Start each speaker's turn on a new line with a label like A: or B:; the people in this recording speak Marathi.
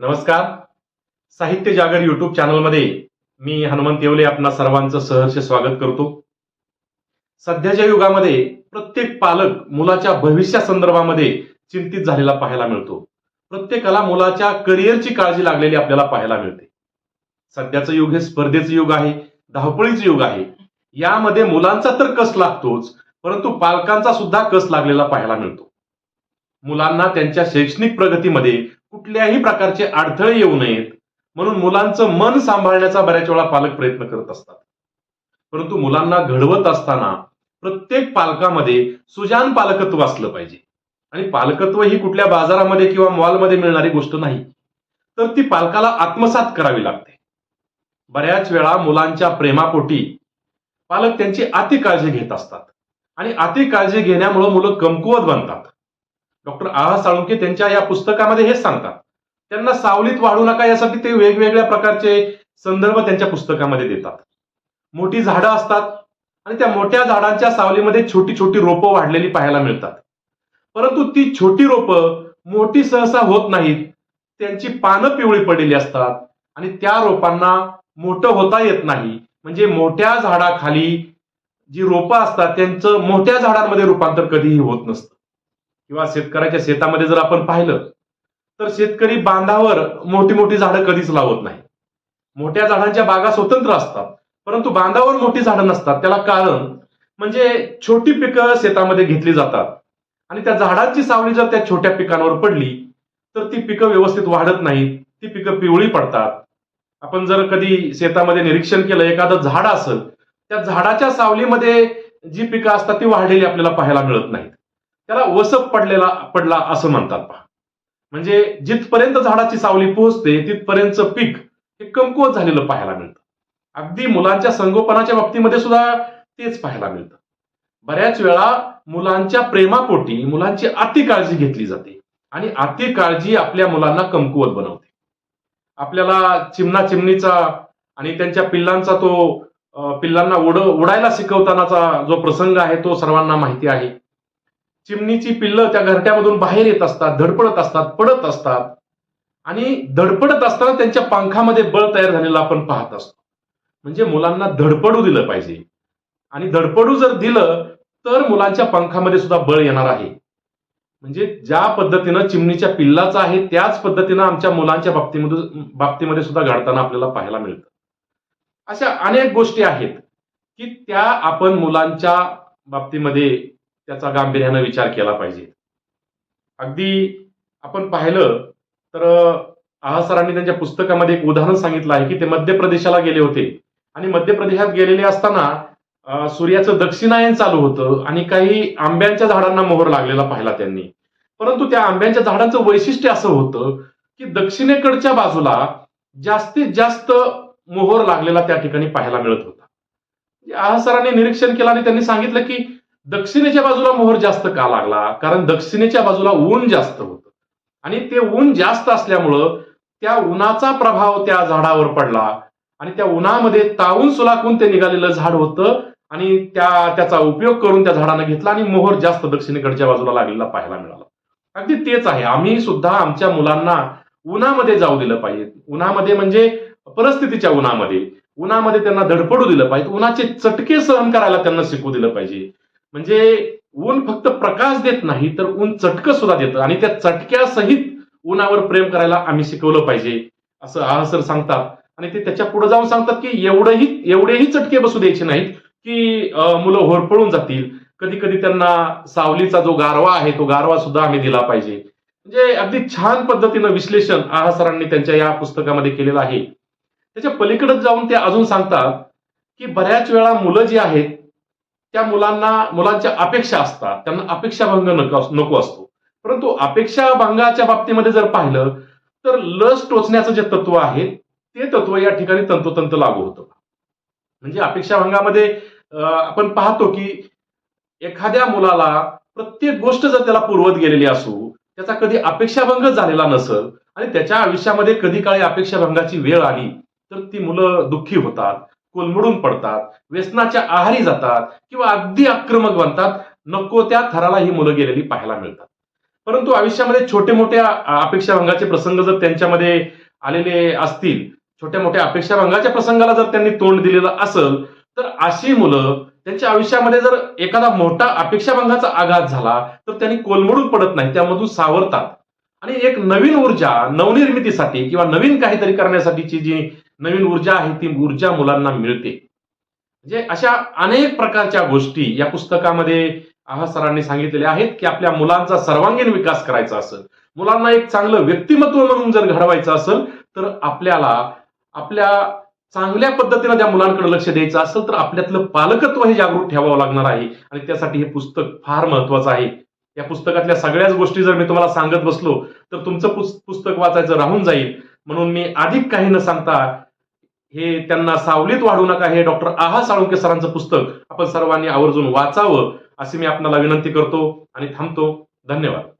A: नमस्कार. साहित्य जागर युट्यूब चॅनलमध्ये मी हनुमंत येवले आपणा सर्वांचं सहर्ष स्वागत करतो. सध्याच्या युगामध्ये प्रत्येक पालक मुलाच्या भविष्या संदर्भामध्ये चिंतित झालेला पाहायला मिळतो. प्रत्येकाला मुलाच्या करिअरची काळजी लागलेली आपल्याला पाहायला मिळते. सध्याचं युग हे स्पर्धेचं युग आहे धावपळीचं युग आहे. यामध्ये मुलांचा तर कस लागतोच परंतु पालकांचा सुद्धा कस लागलेला पाहायला मिळतो. मुलांना त्यांच्या शैक्षणिक प्रगतीमध्ये कुठल्याही प्रकारचे अडथळे येऊ नयेत. म्हणून मुलांचं मन सांभाळण्याचा बऱ्याच वेळा पालक प्रयत्न करत असतात. परंतु मुलांना घडवत असताना प्रत्येक पालकामध्ये सुजान पालकत्व असलं पाहिजे. आणि पालकत्व ही कुठल्या बाजारामध्ये किंवा मॉलमध्ये मिळणारी गोष्ट नाही. तर ती पालकाला आत्मसात करावी लागते. बऱ्याच वेळा मुलांच्या प्रेमापोटी पालक त्यांची अति काळजी घेत असतात. आणि अति काळजी घेण्यामुळे मुलं कमकुवत बनतात. डॉक्टर आळा साळुंके त्यांच्या या पुस्तकामध्ये हेच सांगतात. त्यांना सावलीत वाढू नका यासाठी ते वेगवेगळ्या प्रकारचे संदर्भ त्यांच्या पुस्तकामध्ये देतात. मोठी झाडं असतात आणि त्या मोठ्या झाडांच्या सावलीमध्ये छोटी छोटी रोपं वाढलेली पाहायला मिळतात. परंतु ती छोटी रोपं मोठी सहसा होत नाहीत. त्यांची पानं पिवळी पडलेली असतात आणि त्या रोपांना मोठं होता येत नाही. म्हणजे मोठ्या झाडाखाली जी रोपं असतात त्यांचं मोठ्या झाडांमध्ये रूपांतर कधीही होत नसतं. किंवा शेतकऱ्याच्या शेतामध्ये जर आपण पाहिलं तर शेतकरी बांधावर मोठी मोठी झाडं कधीच लावत नाही. मोठ्या झाडांच्या बागा स्वतंत्र असतात परंतु बांधावर मोठी झाडं नसतात. त्याला कारण म्हणजे छोटी पिकं शेतामध्ये घेतली जातात. आणि त्या झाडांची सावली जर त्या छोट्या पिकांवर पडली तर ती पिकं व्यवस्थित वाढत नाहीत ती पिकं पिवळी पडतात. आपण जर कधी शेतामध्ये निरीक्षण केलं एखादं झाड असेल त्या झाडाच्या सावलीमध्ये जी पिकं असतात ती वाढलेली आपल्याला पाहायला मिळत नाहीत. त्याला वसप पडलेला पडला असं म्हणतात पहा. म्हणजे जिथपर्यंत झाडाची सावली पोहोचते तिथपर्यंतचं पीक हे कमकुवत झालेलं पाहायला मिळतं. अगदी मुलांच्या संगोपनाच्या बाबतीमध्ये सुद्धा तेच पाहायला मिळतं. बऱ्याच वेळा मुलांच्या प्रेमापोटी मुलांची अति काळजी घेतली जाते आणि अति काळजी आपल्या मुलांना कमकुवत बनवते. आपल्याला चिमणा चिमणीचा आणि त्यांच्या पिल्लांचा तो पिल्लांना उड उडायला शिकवतानाचा जो प्रसंग आहे तो सर्वांना माहिती आहे. चिमणीची पिल्लं त्या घरट्यामधून बाहेर येत असतात धडपडत असतात पडत असतात. आणि धडपडत असताना त्यांच्या पंखामध्ये बळ तयार झालेलं आपण पाहत असतो. म्हणजे मुलांना धडपडू दिलं पाहिजे. आणि धडपडू जर दिलं तर मुलांच्या पंखामध्ये सुद्धा बळ येणार आहे. म्हणजे ज्या पद्धतीनं चिमणीच्या पिल्लाचं आहे त्याच पद्धतीनं आमच्या मुलांच्या बाबतीमध्ये बाबतीमध्ये सुद्धा घडताना आपल्याला पाहायला मिळतं. अशा अनेक गोष्टी आहेत की त्या आपण मुलांच्या बाबतीमध्ये त्याचा गांभीर्यानं विचार केला पाहिजे. अगदी आपण पाहिलं तर आहा सरांनी त्यांच्या पुस्तकामध्ये एक उदाहरण सांगितलं आहे की ते मध्य प्रदेशाला गेले होते. आणि मध्य प्रदेशात गेलेले असताना सूर्याचं दक्षिणायन चालू होतं आणि काही आंब्यांच्या झाडांना मोहर लागलेला पाहिला त्यांनी. परंतु त्या आंब्यांच्या झाडांचं वैशिष्ट्य असं होतं की दक्षिणेकडच्या बाजूला जास्तीत जास्त मोहर लागलेला त्या ठिकाणी पाहायला मिळत होता. म्हणजे आहा सरांनी निरीक्षण केलं आणि त्यांनी सांगितलं की दक्षिणेच्या बाजूला मोहर जास्त का लागला? कारण दक्षिणेच्या बाजूला ऊन जास्त होतं. आणि ते ऊन जास्त असल्यामुळं त्या उन्हाचा प्रभाव त्या झाडावर पडला. आणि त्या उन्हामध्ये तावून सुलाकून ते निघालेलं झाड होतं. आणि त्या त्याचा उपयोग करून त्या झाडानं घेतला आणि मोहर जास्त दक्षिणेकडच्या बाजूला लागलेला पाहायला मिळाला. अगदी तेच आहे. आम्ही सुद्धा आमच्या मुलांना उन्हामध्ये जाऊ दिलं पाहिजे. उन्हामध्ये म्हणजे परिस्थितीच्या उन्हामध्ये. उन्हामध्ये त्यांना धडपडू दिलं पाहिजे. उन्हाचे चटके सहन करायला त्यांना शिकू दिलं पाहिजे. म्हणजे ऊन फक्त प्रकाश देत नाही तर ऊन चटकं सुद्धा देतं. आणि त्या चटक्यासहित उन्हावर प्रेम करायला आम्ही शिकवलं पाहिजे असं आह सर सांगतात. आणि ते त्याच्या पुढे जाऊन सांगतात की एवढेही एवढेही चटके बसू द्यायचे नाहीत की मुलं होरपळून जातील. कधी कधी त्यांना सावलीचा जो गारवा आहे तो गारवा सुद्धा आम्ही दिला पाहिजे. म्हणजे अगदी छान पद्धतीनं विश्लेषण आहा सरांनी त्यांच्या या पुस्तकामध्ये केलेलं आहे. त्याच्या पलीकडे जाऊन ते अजून सांगतात की बऱ्याच वेळा मुलं जी आहेत त्या मुलांना मुलांच्या अपेक्षा असतात. त्यांना अपेक्षाभंग नको नको असतो. परंतु अपेक्षाभंगाच्या बाबतीमध्ये जर पाहिलं तर लस टोचण्याचं जे तत्व आहे ते तत्व या ठिकाणी तंतोतंत लागू होतं. म्हणजे अपेक्षाभंगामध्ये आपण पाहतो की एखाद्या मुलाला प्रत्येक गोष्ट जर त्याला पुरवत गेलेली असू त्याचा कधी अपेक्षाभंग झालेला नसल आणि त्याच्या आयुष्यामध्ये कधी काळी अपेक्षाभंगाची वेळ आली तर ती मुलं दुःखी होतात. कोलमडून पडतात व्यसनाच्या आहारी जातात किंवा अगदी आक्रमक बनतात नको त्या थराला ही मुलं गेलेली पाहायला मिळतात. परंतु आयुष्यामध्ये छोटे मोठ्या अपेक्षाभंगाचे प्रसंग जर त्यांच्यामध्ये आलेले असतील छोट्या मोठ्या अपेक्षाभंगाच्या प्रसंगाला जर त्यांनी तोंड दिलेलं असेल तर अशी मुलं त्यांच्या आयुष्यामध्ये जर एखादा मोठा अपेक्षाभंगाचा आघात झाला तर त्यांनी कोलमडून पडत नाही त्यामधून सावरतात. आणि एक नवीन ऊर्जा नवनिर्मितीसाठी किंवा नवीन काहीतरी करण्यासाठीची जी नवीन ऊर्जा आहे ती ऊर्जा मुलांना मिळते. म्हणजे अशा अनेक प्रकारच्या गोष्टी या पुस्तकामध्ये आहा सरांनी सांगितलेल्या आहेत की आपल्या मुलांचा सर्वांगीण विकास करायचा असेल मुलांना एक चांगलं व्यक्तिमत्व म्हणून जर घडवायचं असेल तर आपल्याला आपल्या चांगल्या पद्धतीनं त्या मुलांकडे लक्ष द्यायचं असेल तर आपल्यातलं पालकत्व हे जागृत ठेवावं लागणार आहे. आणि त्यासाठी हे पुस्तक फार महत्वाचं आहे. या पुस्तकातल्या सगळ्याच गोष्टी जर मी तुम्हाला सांगत बसलो तर तुमचं पुस्तक वाचायचं राहून जाईल. म्हणून मी अधिक काही न सांगता हे त्यांना सावलीत वाढू नका. हे डॉक्टर आहा साळुंके सरांचं पुस्तक आपण सर्वांनी आवर्जून वाचावं अशी मी आपल्याला विनंती करतो आणि थांबतो. धन्यवाद.